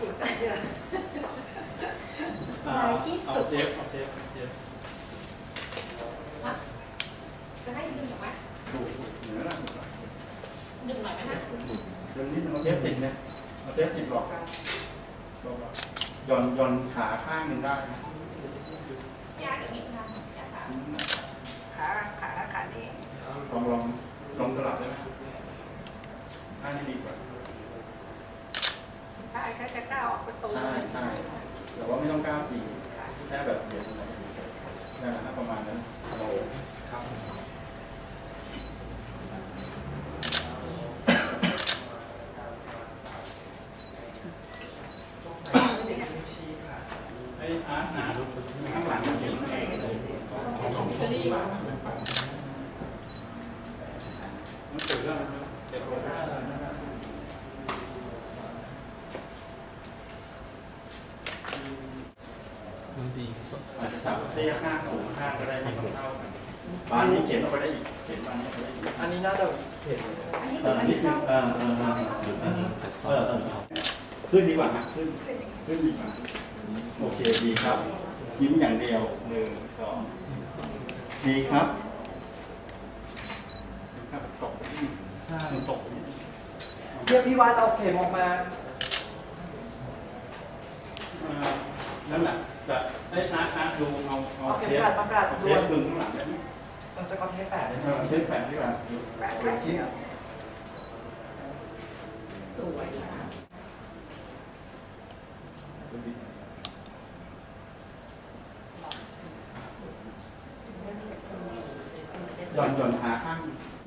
อยู่กันเยอะอ่าลายที่สุเอาดเทปเอาเทปเอาเทปจะให้ดึงออกไหมถูกถูกเหนือละดึงหน่อยไหมนะเดี๋ยวนี้มันเอาเทปติดเนี่ยเอาเทปติดหลอกหย่อนหย่อนขาข้างหนึ่งได้นะยากอีกนิดนึงยากค่ะ ขาขาขานี่ ลองลองลองสลับได้ไหมข้างนี้ดีกว่า ถ้าแค่จะก้าวออกประตูใช่ใช่แต่ว่าไม่ต้องก้าวจริงแค่แบบเดียวนั่นแหละประมาณนั้นโอ้ครับไอ้อาร์ตอาร์ตข้างหลังมันเห็นแผลมันเกิดเรื่องอะไรเจ็บปวดได้ บางทีสอาจจะสัเตี้ยข้างสูงข้าก็ได้ไม่ต้องเท่ากันบ้านนี้เขียนออกไปได้อีกเขียนบ้านนี้กไปได้อีกอันนี้น่าจะเห็นอันนี้เอคือออันนี้เข้าออเออเออหรืออันนี้แฟลชเออขึ้นดีกว่านะขึ้นขึ้นดีกว่าโอเคดีครับ ยิ้มอย่างเดียวหนึ่งสองดีครับครับตกใช่ตกเรียกพี่วัดเอาเข็มออกมาอ่านั่นแหละ จะได้อาร์ตอาร์ตดูเอาเอาเอาเข็มเทปขัดประกาศเอาเทด่วปนดึงข้างหลังได้ไหมสกอตเทปแปดเลยเออเทปแปะดีกว่าแปะแปะเดียวสวยนะหย่อนหย่อนขาข้าง